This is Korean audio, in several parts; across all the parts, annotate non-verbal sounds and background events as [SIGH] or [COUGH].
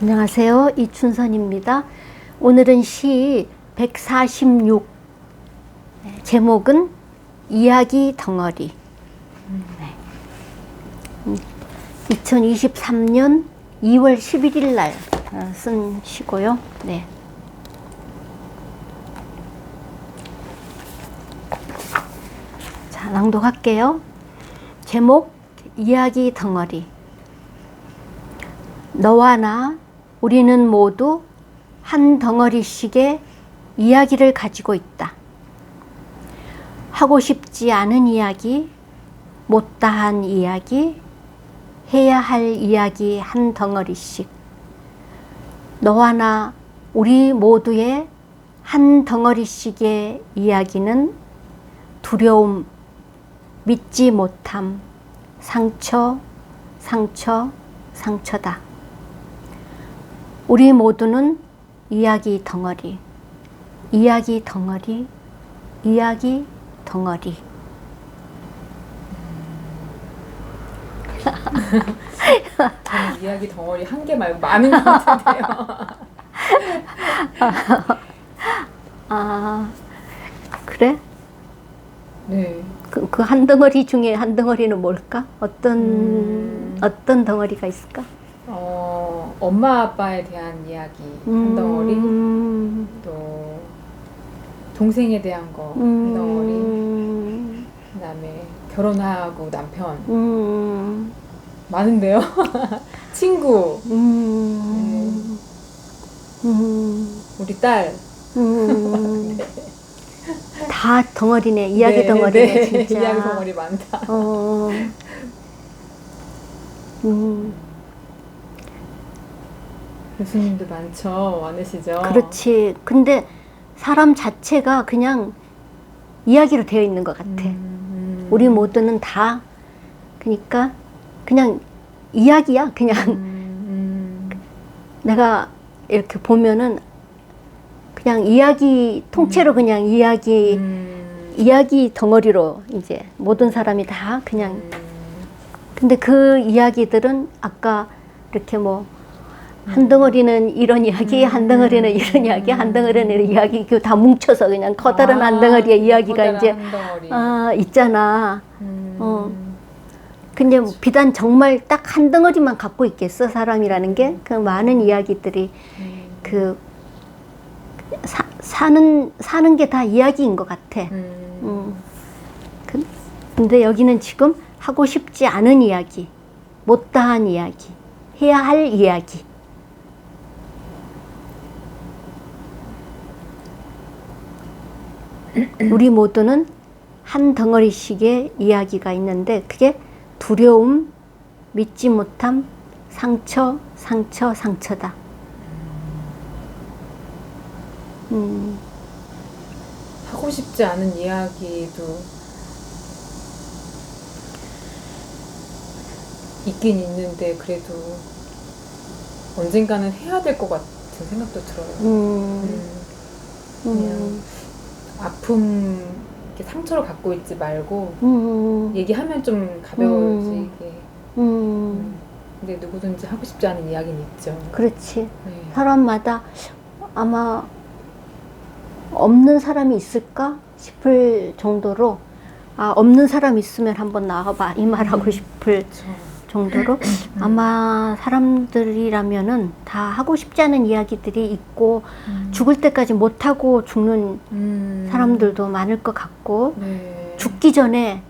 안녕하세요. 이춘선입니다. 오늘은 시 146. 네, 제목은 이야기 덩어리. 네. 음, 2023년 2월 11일 날 어, 쓴 시고요. 네. 자, 낭독할게요. 제목 이야기 덩어리. 너와 나 우리는 모두 한 덩어리씩의 이야기를 가지고 있다. 하고 싶지 않은 이야기, 못다한 이야기, 해야 할 이야기 한 덩어리씩. 너와 나 우리 모두의 한 덩어리씩의 이야기는 두려움, 믿지 못함, 상처, 상처, 상처다. 우리 모두는 이야기 덩어리, 이야기 덩어리, 이야기 덩어리. 저는 이야기 덩어리 한 개 말고 많은 것 같은데요. [LAUGHS] 아, 그래? 네. 그, 그 한 덩어리 중에 한 덩어리는 뭘까? 어떤, 음. 어떤 덩어리가 있을까? 어, 엄마 아빠에 대한 이야기 한 덩어리, 음, 또 동생에 대한 거한 음, 덩어리. 그다음에 결혼하고 남편 음, 많은데요. [LAUGHS] 친구, 음, 음, 우리 딸. 음. 다 덩어리네. 이야기 네, 덩어리네, 네. 진짜. 이야기 덩어리 많다. 어. 음, 교수님도 많죠. 많으시죠. 그렇지. 근데 사람 자체가 그냥 이야기로 되어 있는 것 같아. 음, 우리 모두는 다, 그러니까 그냥 이야기야. 그냥 음, 내가 이렇게 보면은 그냥 이야기, 통째로 그냥 이야기, 음, 이야기 덩어리로 이제 모든 사람이 다 그냥 음, 근데 그 이야기들은 아까 이렇게 뭐 한 덩어리는 이런 이야기, 음. 한 덩어리는 이런 이야기, 한 덩어리는 이런 이야기, 그 다 뭉쳐서 그냥 커다란 한 덩어리의 이야기가 이제 덩어리. 아 있잖아. 음, 어. 근데 뭐 비단 정말 딱 한 덩어리만 갖고 있겠어 사람이라는 게 그 많은 이야기들이 음, 그 사, 사는 사는 게 다 이야기인 것 같아. 음, 음. 그- 근데 여기는 지금 하고 싶지 않은 이야기, 못다한 이야기, 해야 할 이야기. 우리 모두는 한 덩어리씩의 이야기가 있는데 그게 두려움, 믿지 못함, 상처, 상처, 상처다. 음, 하고 싶지 않은 이야기도 있긴 있는데 그래도 언젠가는 해야 될 것 같은 생각도 들어요. 음, 음, 그냥 음, 아픔 이렇게 상처를 갖고 있지 말고 음, 얘기하면 좀 가벼워지게. 음, 근데 누구든지 하고 싶지 않은 이야기는 있죠. 그렇지. 네. 사람마다 아마 없는 사람이 있을까 싶을 정도로 아 없는 사람 있으면 한번 나와봐 이 말하고 싶을 그렇죠. 정도로 아마 사람들이라면은 다 하고 싶지 않은 이야기들이 있고 음. 죽을 때까지 못 하고 죽는 음. 사람들도 많을 것 같고 네. 죽기 전에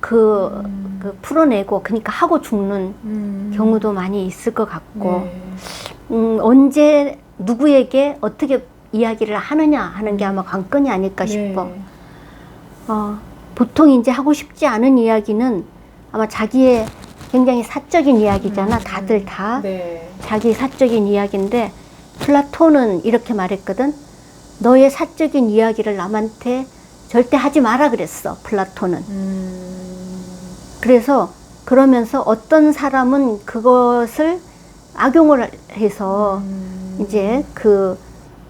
그, 음. 그 풀어내고 그러니까 하고 죽는 음. 경우도 많이 있을 것 같고 네. 음, 언제 누구에게 어떻게 이야기를 하느냐 하는 게 아마 관건이 아닐까 싶어. 네. 어, 보통 이제 하고 싶지 않은 이야기는 아마 자기의 굉장히 사적인 이야기잖아. 음, 다들 다 네. 자기 사적인 이야기인데 플라톤은 이렇게 말했거든. 너의 사적인 이야기를 남한테 절대 하지 마라 그랬어. 플라톤은. 음. 그래서 그러면서 어떤 사람은 그것을 악용을 해서 음. 이제 그,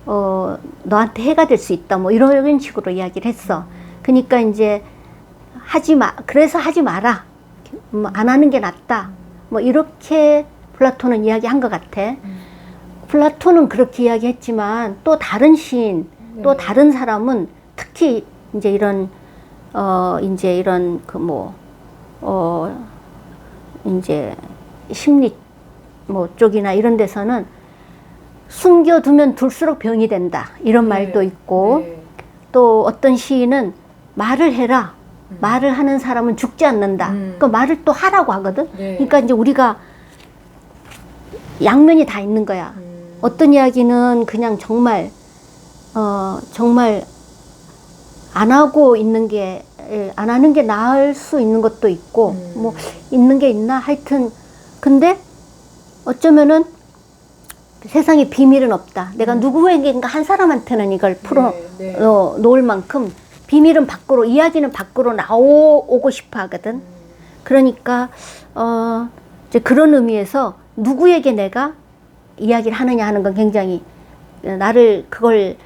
어, 너한테 해가 될 수 있다. 뭐 이런 식으로 이야기를 했어. 그러니까 이제 하지 마. 그래서 하지 마라. 뭐 안 하는 게 낫다. 뭐 이렇게 플라톤은 이야기한 것 같아. 음. 플라톤은 그렇게 이야기했지만 또 다른 시인 또 네. 다른 사람은 특히 이제 이런 어 이제 이런 그뭐어 이제 심리 뭐 쪽이나 이런 데서는 숨겨두면 둘수록 병이 된다 이런 네. 말도 있고 네. 또 어떤 시인은 말을 해라 음. 말을 하는 사람은 죽지 않는다 음. 그 말을 또 하라고 하거든 네. 그러니까 이제 우리가 양면이 다 있는 거야 음. 어떤 이야기는 그냥 정말 어 정말 안 하고 있는 게 안 하는 게 나을 수 있는 것도 있고 음. 뭐 있는 게 있나 하여튼 근데 어쩌면은 세상에 비밀은 없다. 내가 음. 누구에게인가 한 사람한테는 이걸 풀어 네, 네. 어, 놓을 만큼 비밀은 밖으로 이야기는 밖으로 나오고 싶어 하거든. 음. 그러니까 어 이제 그런 의미에서 누구에게 내가 이야기를 하느냐 하는 건 굉장히 나를 그걸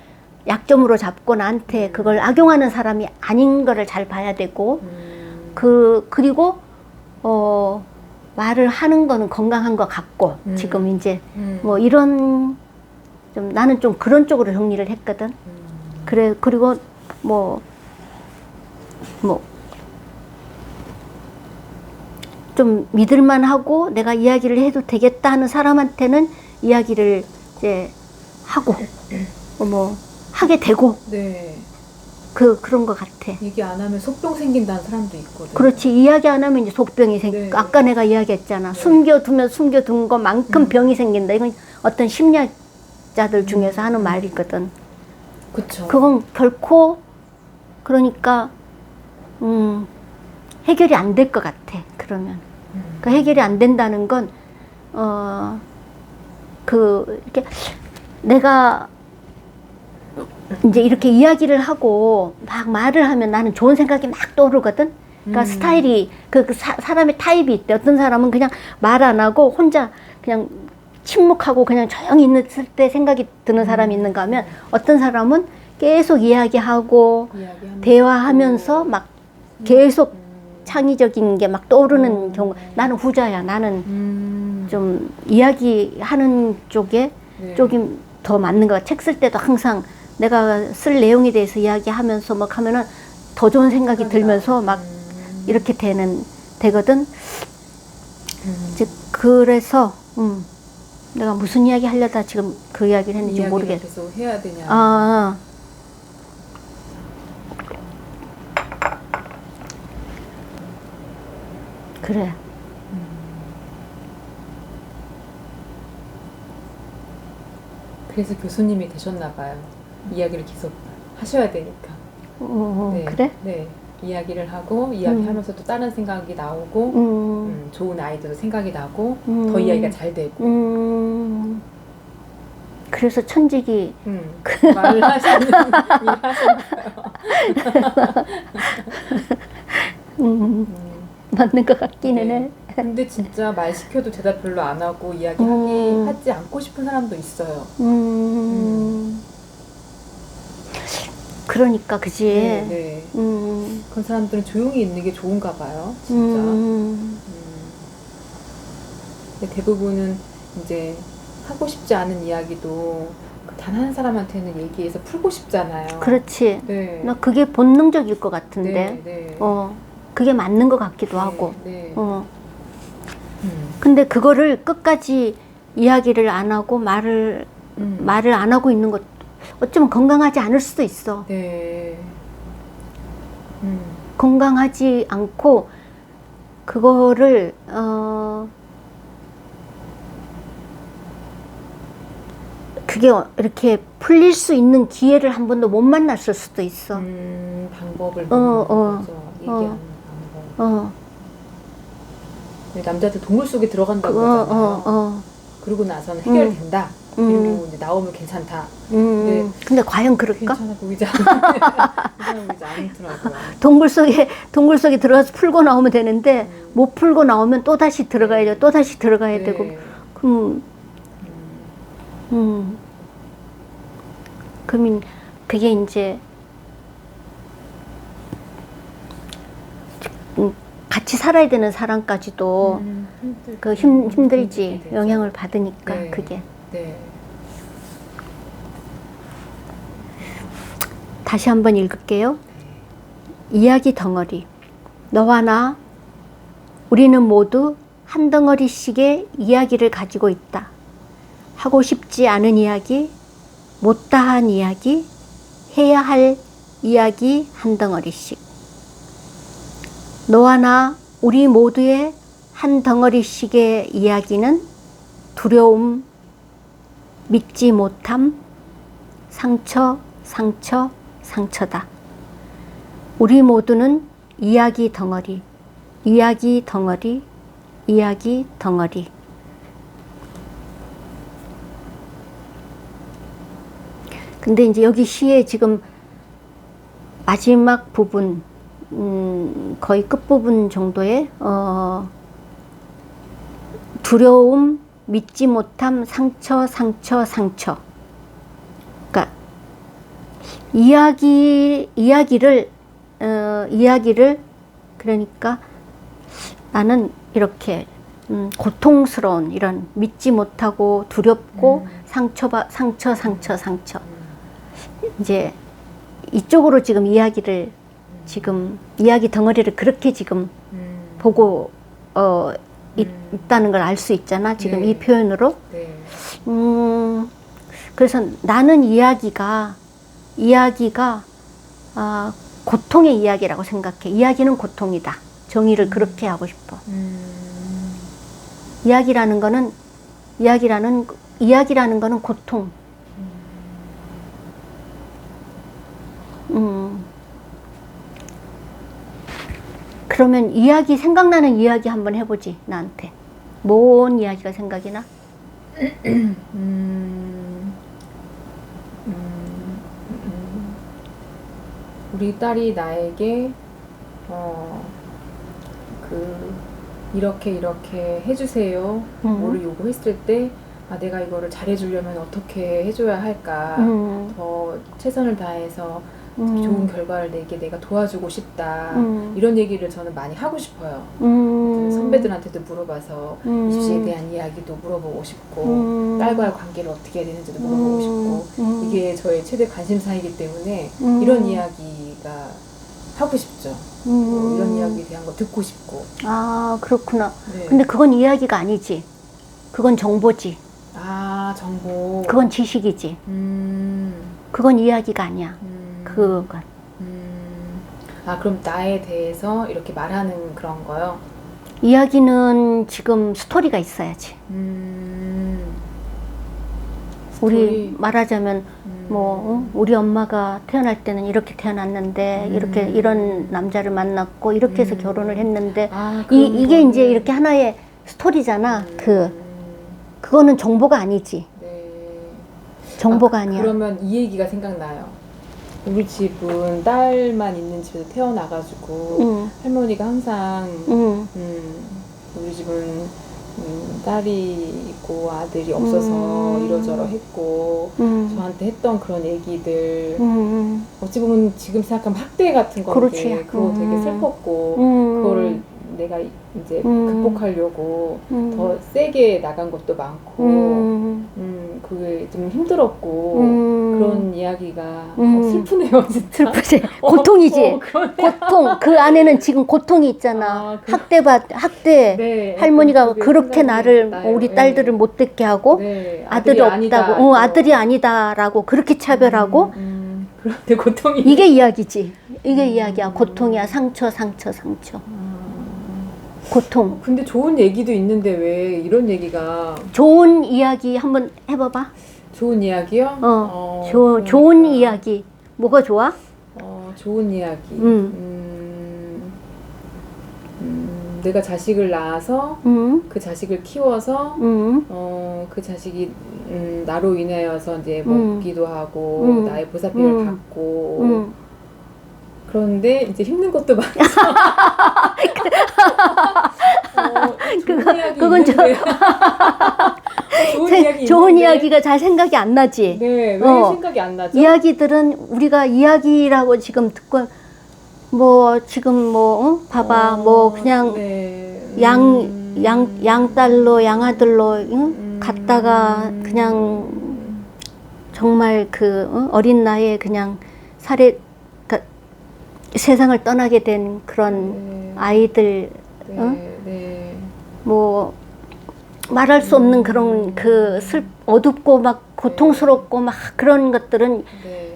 약점으로 잡고 나한테 그걸 악용하는 사람이 아닌 거를 잘 봐야 되고 음. 그 그리고 어 말을 하는 거는 건강한 것 같고 음. 지금 이제 음. 뭐 이런 좀 나는 좀 그런 쪽으로 정리를 했거든. 음. 그래 그리고 뭐 뭐 좀 믿을만 하고 내가 이야기를 해도 되겠다 하는 사람한테는 이야기를 이제 하고 어, 뭐 하게 되고 네. 그 그런 것 같아. 얘기 안 하면 속병 생긴다는 사람도 있거든. 그렇지 이야기 안 하면 이제 속병이 생. 네. 아까 내가 이야기했잖아. 네. 숨겨두면 숨겨둔 것만큼 음. 병이 생긴다. 이건 어떤 심리학자들 중에서 하는 말이거든. 그쵸. 그건 결코 그러니까 음, 해결이 안 될 것 같아. 그러면 음. 그 해결이 안 된다는 건 어, 그 이렇게 내가 이제 이렇게 이야기를 하고 막 말을 하면 나는 좋은 생각이 막 떠오르거든. 그러니까 음. 스타일이 그, 그 사, 사람의 타입이 있대. 어떤 사람은 그냥 말 안 하고 혼자 그냥 침묵하고 그냥 조용히 있을 때 생각이 드는 사람이 음. 있는가 하면 어떤 사람은 계속 이야기하고 대화하면서 막 계속 음. 창의적인 게 막 떠오르는 음. 경우 나는 후자야. 나는 음. 좀 이야기하는 쪽에 네. 쪽이 더 맞는 것 같아. 책쓸 때도 항상 내가 쓸 내용에 대해서 이야기하면서 막 하면은 더 좋은 생각이 들면서 막 음. 이렇게 되는 되거든. 음. 이제 그래서 음, 내가 무슨 이야기 하려다 지금 그 이야기를 했는지 모르겠어. 해야 되냐. 아, 그래. 그래서 교수님이 되셨나 봐요. 이야기를 계속 하셔야 되니까. 어, 네. 그래? 네. 이야기를 하고 이야기하면서 또 다른 생각이 나오고 음, 음, 좋은 아이디어도 생각이 나고 음. 더 이야기가 잘 되고 음. 그래서 천직이 음, 말을 하시는 [LAUGHS] 일 하시는 음, 음. [LAUGHS] 맞는 것 같기는 네. 해. 근데 진짜 말 시켜도 대답 별로 안 하고 이야기하기 음. 하지 않고 싶은 사람도 있어요. 음. 그러니까 그지. 네, 네. 음. 그런 사람들은 조용히 있는 게 좋은가 봐요. 진짜. 음. 음. 근데 대부분은 이제 하고 싶지 않은 이야기도 단 한 사람한테는 얘기해서 풀고 싶잖아요. 그렇지. 네. 나 그게 본능적일 것 같은데. 네, 네. 어. 그게 맞는 것 같기도 네, 하고. 네. 어. 음. 근데 그거를 끝까지 이야기를 안 하고 말을 음. 말을 안 하고 있는 것 어쩌면 건강하지 않을 수도 있어. 네. 음. 건강하지 않고 그거를 어 그게 이렇게 풀릴 수 있는 기회를 한 번도 못 만났을 수도 있어. 음, 방법을 어, 어, 방법. 어, 남자들 동물 속에 들어간다고 어, 하잖아요. 어, 어. 그러고 나서는 해결된다. 음. 그리고 이제 나오면 괜찮다. 음. 네. 근데 과연 그럴까? 괜찮아 보이지 않아. [LAUGHS] 괜찮아 보이지 않더라고요. 동굴 속에 동굴 속에 들어가서 풀고 나오면 되는데 음. 못 풀고 나오면 또 다시 들어가야 되고 또 다시 들어가야 네. 되고 그럼 음. 음. 그러면 그게 이제 음, 같이 살아야 되는 사람까지도 그 힘, 힘들지 영향을 받으니까 네. 그게 네. 다시 한번 읽을게요. 이야기 덩어리 너와 나 우리는 모두 한 덩어리씩의 이야기를 가지고 있다. 하고 싶지 않은 이야기, 못다한 이야기, 해야 할 이야기 한 덩어리씩. 너와 나, 우리 모두의 한 덩어리씩의 이야기는 두려움, 믿지 못함, 상처, 상처, 상처다. 우리 모두는 이야기 덩어리, 이야기 덩어리, 이야기 덩어리. 근데 이제 여기 시의 지금 마지막 부분, 음, 거의 끝부분 정도의, 어, 두려움, 믿지 못함, 상처, 상처, 상처. 그러니까 이야기 이야기를 어, 이야기를 그러니까 나는 이렇게 음, 고통스러운 이런 믿지 못하고 두렵고 상처 상처 상처 상처 이제 이쪽으로 지금 이야기를 지금 이야기 덩어리를 그렇게 지금 음, 보고 어 있, 음. 있다는 걸 알 수 있잖아 지금 네. 이 표현으로 네. 음, 그래서 나는 이야기가, 이야기가, 아, 고통의 이야기라고 생각해. 이야기는 고통이다. 정의를 그렇게 하고 싶어. 음, 이야기라는 거는, 이야기라는, 이야기라는 거는 고통. 그러면 이야기, 생각나는 이야기 한번 해보지, 나한테. 뭔 이야기가 생각이 나? 음, 음, 음, 우리 딸이 나에게 어, 그 이렇게 이렇게 해주세요. 음. 뭐를 요구했을 때 아, 내가 이거를 잘해주려면 어떻게 해줘야 할까? 음, 더 최선을 다해서 음. 좋은 결과를 내게 내가 도와주고 싶다. 음. 이런 얘기를 저는 많이 하고 싶어요. 음. 그 선배들한테도 물어봐서 음. 입시에 대한 이야기도 물어보고 싶고 음. 딸과의 관계를 어떻게 해야 되는지도 물어보고 음. 싶고 음. 이게 저의 최대 관심사이기 때문에 음. 이런 이야기가 하고 싶죠. 음. 뭐 이런 이야기에 대한 거 듣고 싶고. 아, 그렇구나. 네. 근데 그건 이야기가 아니지. 그건 정보지. 아 정보. 그건 지식이지. 음. 그건 이야기가 아니야. 음. 그건. 음. 아 그럼 나에 대해서 이렇게 말하는 그런 거요. 이야기는 지금 스토리가 있어야지. 음. 우리 스토리. 말하자면 음. 뭐 어? 우리 엄마가 태어날 때는 이렇게 태어났는데 음. 이렇게 이런 남자를 만났고 이렇게 해서 음. 결혼을 했는데 아, 이 이게 거는- 이제 이렇게 하나의 스토리잖아. 음. 그 그거는 정보가 아니지. 네. 정보가 아, 아니야. 그러면 이 얘기가 생각나요. 우리 집은 딸만 있는 집에서 태어나가지고 응, 할머니가 항상 응, 음, 우리 집은 음, 딸이 있고 아들이 없어서 음. 이러저러 했고 응, 저한테 했던 그런 얘기들 응, 어찌 보면 지금 생각하면 학대 같은 건데 그렇지. 그거 되게 음. 슬펐고 응, 그거를 내가 이제 음. 극복하려고 응, 더 세게 나간 것도 많고 응, 음, 그게 좀 힘들었고 응. 그런 이야기가 음. 어, 슬프네요, 진짜. 슬프지. [LAUGHS] 어, 고통이지. 어, 그러네. 고통. 그 안에는 지금 고통이 있잖아. 아, 그- 학대받, 학대. 네, 할머니가 그게 그렇게 생각이 나를 나요. 우리 네. 딸들을 못되게 하고 네, 아들이 아니다, 없다고, 어, 또. 아들이 아니다라고 그렇게 차별하고 음, 음, 그런데 고통이 이게 이야기지. 이게 음. 이야기야. 고통이야. 상처, 상처, 상처. 음. 고통. 근데 좋은 얘기도 있는데 왜 이런 얘기가 좋은 이야기 한번 해봐봐. 좋은 이야기요? 어, 조, 그러니까. 좋은 이야기. 뭐가 좋아? 어, 좋은 이야기. 음. 음, 음, 내가 자식을 낳아서 응, 그 자식을 키워서 응, 어, 그 자식이 음, 나로 인하여서 이제 음. 먹기도 하고 음. 나의 보살핌을 음. 받고 응. 그런데 이제 힘든 것도 많죠. [LAUGHS] 어, 좋은 그거- 이야기 그건 저-. [LAUGHS] 좋은 세- 이야기 좋은 있는데. 이야기가 잘 생각이 안 나지. 네, 왜 어. 생각이 안 나죠? 이야기들은 우리가 이야기라고 지금 듣고 뭐 지금 뭐 어? 봐봐 어, 뭐 그냥 네. 양, 음. 양, 양딸로, 양아들로, 응? 음. 갔다가 그냥 정말 그 어? 어린 나이에 그냥 살해 세상을 떠나게 된 그런 네. 아이들 네. 응? 네. 뭐 말할 수 없는 그런 그 슬, 어둡고 막 고통스럽고 막 그런 것들은 네.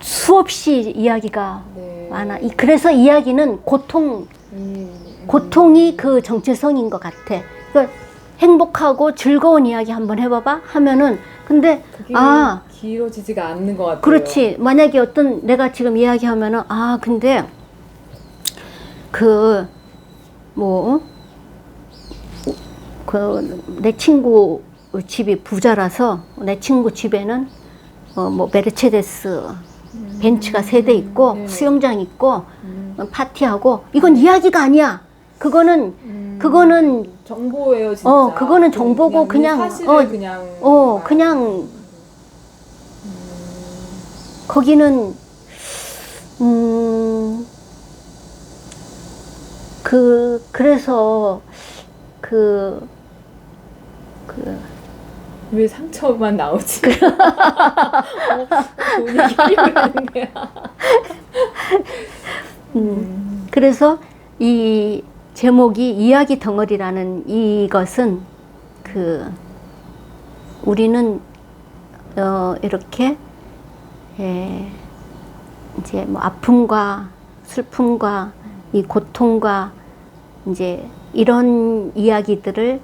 수없이 이야기가 네. 많아. 이- 그래서 이야기는 고통, 음, 고통이 그 정체성인 것 같아. 그러니까 행복하고 즐거운 이야기 한번 해봐봐 하면은 근데 그게 아 길어지지가 않는 것 같아요. 그렇지. 만약에 어떤 내가 지금 이야기하면은 아 근데 그 뭐 그 내 친구 집이 부자라서 내 친구 집에는 어 뭐 메르체데스 벤츠가 세 대 있고 네. 수영장 있고 음, 어, 파티하고 이건 이야기가 아니야. 그거는 음, 그거는 정보예요, 진짜. 어, 그거는 정보고 그냥, 사실을 어, 그냥 어 말하는- 그냥 음, 거기는 음, 그 그래서 그 그, 왜 상처만 나오지? 어, 좋은 얘기를 했네요. 음, 그래서 이 제목이 이야기 덩어리라는 이것은 그 우리는 어 이렇게 에, 이제 뭐 아픔과 슬픔과 이 고통과 이제 이런 이야기들을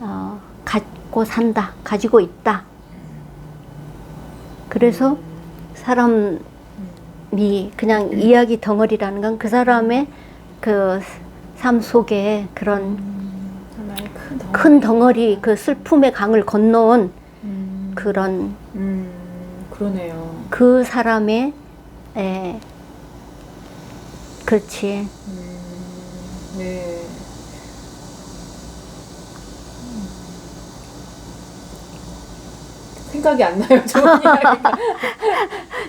어, 갖고 산다, 가지고 있다. 그래서 사람이 그냥 이야기 덩어리라는 건 그 사람의 그 삶 속에 그런 하나의 큰 덩어리. 큰 덩어리, 그 슬픔의 강을 건너온 음, 그런 음, 그러네요. 그 사람의 에, 그렇지. 음, 네. 생각이 안 나요. 좋은 [LAUGHS] 이야기가.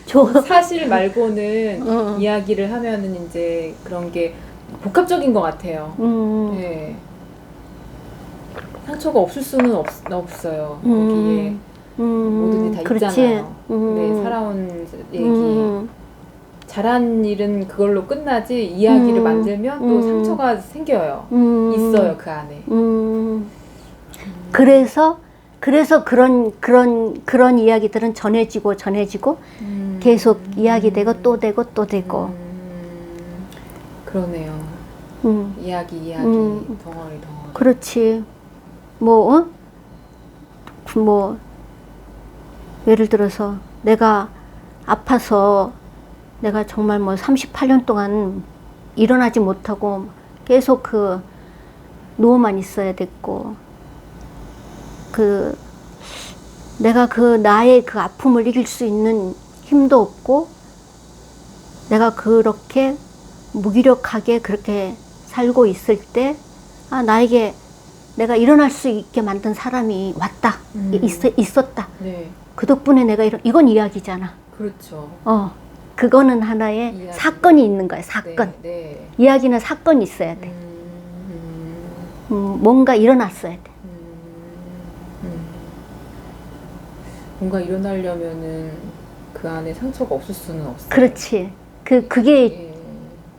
저, 사실 말고는 어. 이야기를 하면은 이제 그런 게 복합적인 것 같아요. 음, 네. 상처가 없을 수는 없, 없어요. 거기에 음, 모든 게다 그렇지. 있잖아요. 음, 네, 살아온 얘기. 음, 잘한 일은 그걸로 끝나지 이야기를 음. 만들면 또 음. 상처가 생겨요. 음, 있어요 그 안에. 음, 그래서 그래서 그런 그런 그런 이야기들은 전해지고 전해지고 음. 계속 이야기되고 또 되고 또 되고. 음. 그러네요. 음, 이야기 이야기 음. 덩어리 덩어리. 그렇지. 뭐, 어? 그 뭐, 예를 들어서 내가 아파서 내가 정말 뭐 38년 동안 일어나지 못하고 계속 그 누워만 있어야 됐고, 그, 내가 그 나의 그 아픔을 이길 수 있는 힘도 없고, 내가 그렇게 무기력하게 그렇게 살고 있을 때, 아, 나에게 내가 일어날 수 있게 만든 사람이 왔다. 음. 있, 있었다. 네, 그 덕분에 내가 이런, 이건 이야기잖아. 그렇죠. 어. 그거는 하나의 이야기. 사건이 있는 거야, 사건. 네, 네. 이야기는 사건이 있어야 돼. 음, 음, 뭔가 일어났어야 돼. 음, 음. 뭔가 일어나려면은 그 안에 상처가 없을 수는 없어요. 그렇지. 그, 그게, 예.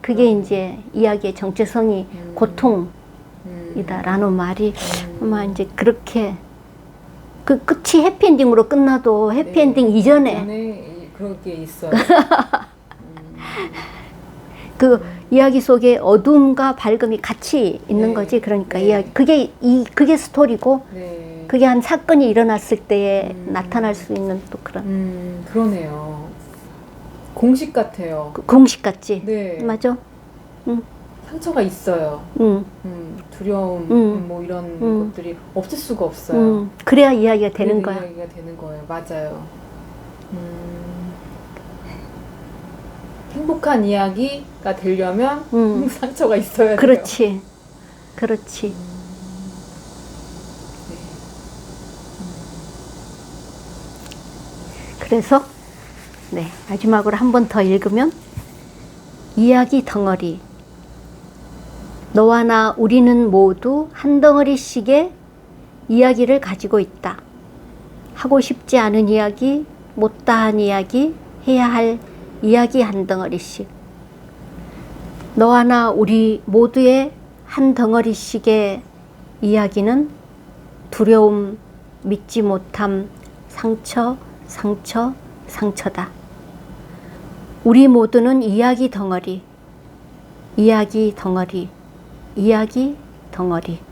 그게 이제 이야기의 정체성이 음. 고통이다라는 음. 말이 음. 아마 이제 그렇게 그 끝이 해피엔딩으로 끝나도 해피엔딩 네. 이전에 그런 게 있어요. 음. [LAUGHS] 그 이야기 속에 어둠과 밝음이 같이 있는 네. 거지. 그러니까 네. 이야기 그게 이 그게 스토리고 네. 그게 한 사건이 일어났을 때에 음. 나타날 수 있는 또 그런 음, 그러네요. 공식 같아요. 그 공식 같지. 네. 맞아. 상처가 있어요. 음, 음, 두려움, 음. 뭐 이런 음. 것들이 없을 수가 없어요. 음. 그래야 이야기가 되는 거야. 이야기가 되는 거예요. 맞아요. 음, 행복한 이야기가 되려면 음. [LAUGHS] 상처가 있어야 돼요. 그렇지. 그렇지. 네. 그래서 네 마지막으로 한 번 더 읽으면 이야기 덩어리 너와 나 우리는 모두 한 덩어리씩의 이야기를 가지고 있다. 하고 싶지 않은 이야기, 못다한 이야기, 해야 할 이야기 한 덩어리씩 너와 나 우리 모두의 한 덩어리씩의 이야기는 두려움, 믿지 못함, 상처, 상처, 상처다. 우리 모두는 이야기 덩어리, 이야기 덩어리, 이야기 덩어리.